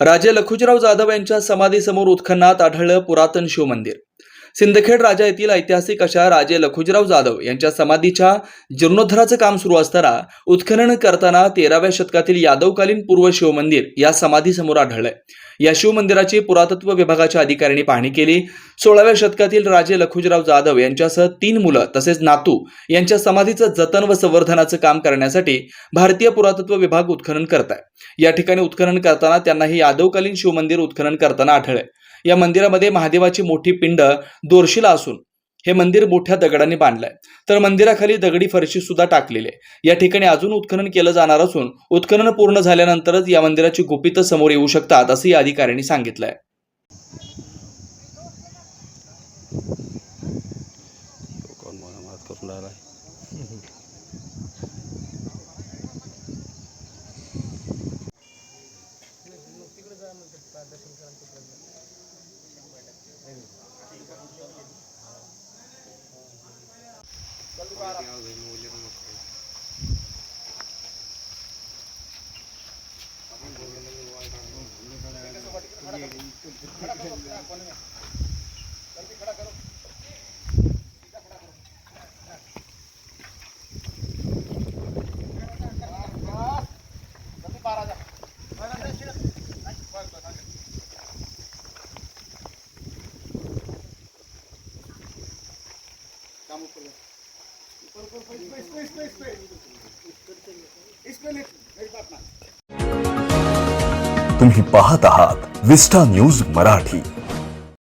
राजे लखुजीराव जाधव यांच्या समाधीसमोर उत्खननात आढळलं पुरातन शिवमंदिर. सिंदखेड राजा येथील ऐतिहासिक अशा राजे लखुजराव जाधव यांच्या समाधीच्या जीर्णोद्धाराचं काम सुरू असताना उत्खनन करताना तेराव्या शतकातील यादवकालीन पूर्व शिवमंदिर या समाधीसमोर आढळलंय. या शिवमंदिराची पुरातत्व विभागाच्या अधिकाऱ्यांनी पाहणी केली. सोळाव्या शतकातील राजे लखुजराव जाधव यांच्यासह तीन मुलं तसेच नातू यांच्या समाधीचं जतन व संवर्धनाचं काम करण्यासाठी भारतीय पुरातत्व विभाग उत्खनन करत आहे. या ठिकाणी उत्खनन करताना त्यांना हे यादवकालीन शिवमंदिर उत्खनन करताना आढळले या मंदिरामध्ये महादेवाची मोठी पिंड दोरशीला असून हे मंदिर मोठ्या दगडांनी बांधलंय. तर मंदिराखाली दगडी फरशी सुद्धा टाकलेली आहे. या ठिकाणी अजून उत्खनन केलं जाणार असून उत्खनन पूर्ण झाल्यानंतरच या मंदिराची गुपितं समोर येऊ शकतात असं या अधिकाऱ्यांनी सांगितलंय. பண்ணுங்க काम ऊपर ऊपर ऊपर मेरी बात तुम्ही पाहत आहात विस्टा न्यूज़ मराठी.